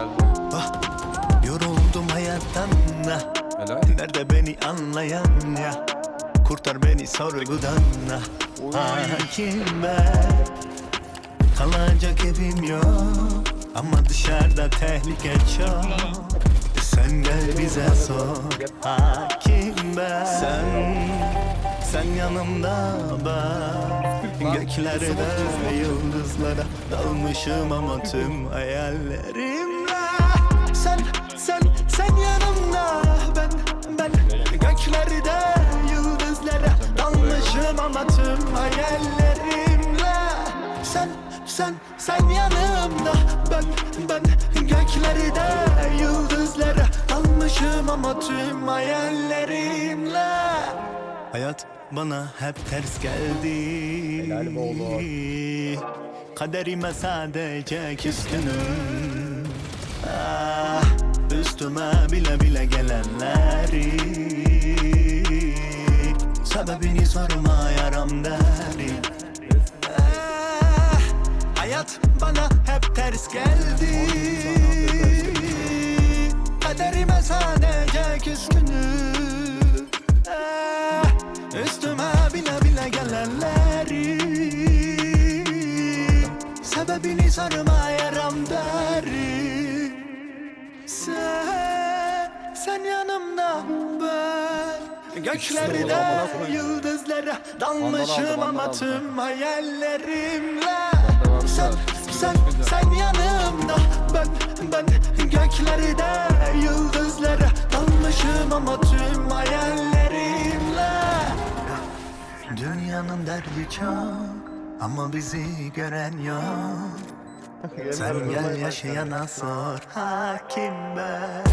geldi. Ah, yoruldum hayattan. Helal. Nerede beni anlayan ya? Kurtar beni sorgudan ah. Hakim ben Kalacak evim yok. Ama dışarıda tehlike çok. Sen gel bize sor. Hakim ben Sen Sen yanımda ben Göklerde yıldızlara Dalmışım ama tüm hayallerimle Tüm hayallerimle. Sen, sen, sen yanımda. Ben, ben Göklerde yıldızlara Dalmışım ama tüm hayallerimle. Hayat bana hep ters geldi. Helal be oğlum. Kaderime sadece küskünüm. Ah, Üstüme bile bile gelenleri. Sebebini sorma yaram derim ah, Hayat bana hep ters geldi. Kaderime sadece küskünüm ah, Üstüme bile bile gelenleri. Sebebini sorma yaram derim Sen, Göklerde yıldızlara dalmışım ama tüm hayallerimle. Sen, sen, sen yanımda ben, ben Göklerde yıldızlara dalmışım ama tüm hayallerimle. Dünyanın derdi çok ama bizi gören yok. Sen gel. yaşayana sor hakim ben